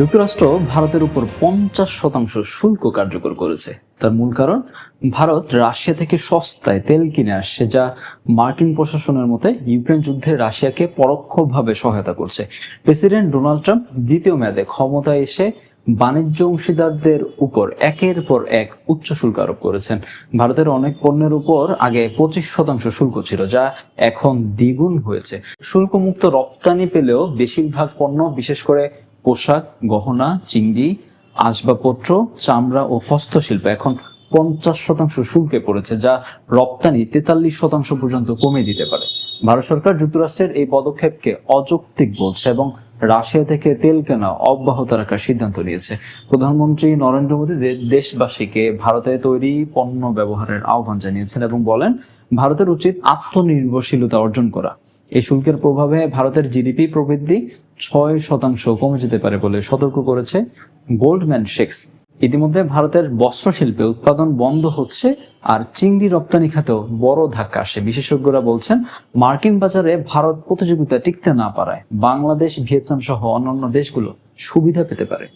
যুক্তরাষ্ট্র ভারতের উপর পঞ্চাশ শতাংশ শুল্ক কার্যকর করেছে। তার মূল কারণ, ভারত রাশিয়া থেকে সস্তায় তেল কিনে আসছে, যা মার্কিন প্রশাসনের মতে ইউক্রেন যুদ্ধে রাশিয়াকে পরোক্ষভাবে সহায়তা করছে। প্রেসিডেন্ট ডোনাল্ড ট্রাম্প দ্বিতীয় মেয়াদে ক্ষমতায় এসে বাণিজ্য অংশীদারদের উপর একের পর এক উচ্চ শুল্ক আরোপ করেছেন। ভারতের অনেক পণ্যের উপর আগে পঁচিশ শতাংশ শুল্ক ছিল, যা এখন দ্বিগুণ হয়েছে। শুল্কমুক্ত রপ্তানি পেলেও বেশিরভাগ পণ্য, বিশেষ করে পোশাক, গহনা, চিংড়ি, আসবাবপত্র, চামড়া ও হস্তশিল্প এখন পঞ্চাশ শতাংশ শুল্কে পড়েছে, যা রপ্তানি তেতাল্লিশ শতাংশ পর্যন্ত কমিয়ে দিতে পারে। ভারত সরকার যুক্তরাষ্ট্রের এই পদক্ষেপকে অযৌক্তিক বলছে এবং রাশিয়া থেকে তেল কেনা অব্যাহত রাখার সিদ্ধান্ত নিয়েছে। প্রধানমন্ত্রী নরেন্দ্র মোদী দেশবাসীকে ভারতে তৈরি পণ্য ব্যবহারের আহ্বান জানিয়েছেন এবং বলেন, ভারতের উচিত আত্মনির্ভরশীলতা অর্জন করা। এই শুল্কের প্রভাবে ভারতের জিডিপি প্রবৃদ্ধি ছয় শতাংশ কমে যেতে পারে বলে সতর্ক করেছে গোল্ডম্যান শেক্স। ইতিমধ্যে ভারতের বস্ত্র শিল্পে উৎপাদন বন্ধ হচ্ছে আর চিংড়ি রপ্তানি খাতেও বড় ধাক্কা আসে। বিশেষজ্ঞরা বলছেন, মার্কিন বাজারে ভারত প্রতিযোগিতা টিকতে না পারায় বাংলাদেশ, ভিয়েতনাম সহ অন্যান্য দেশগুলো সুবিধা পেতে পারে।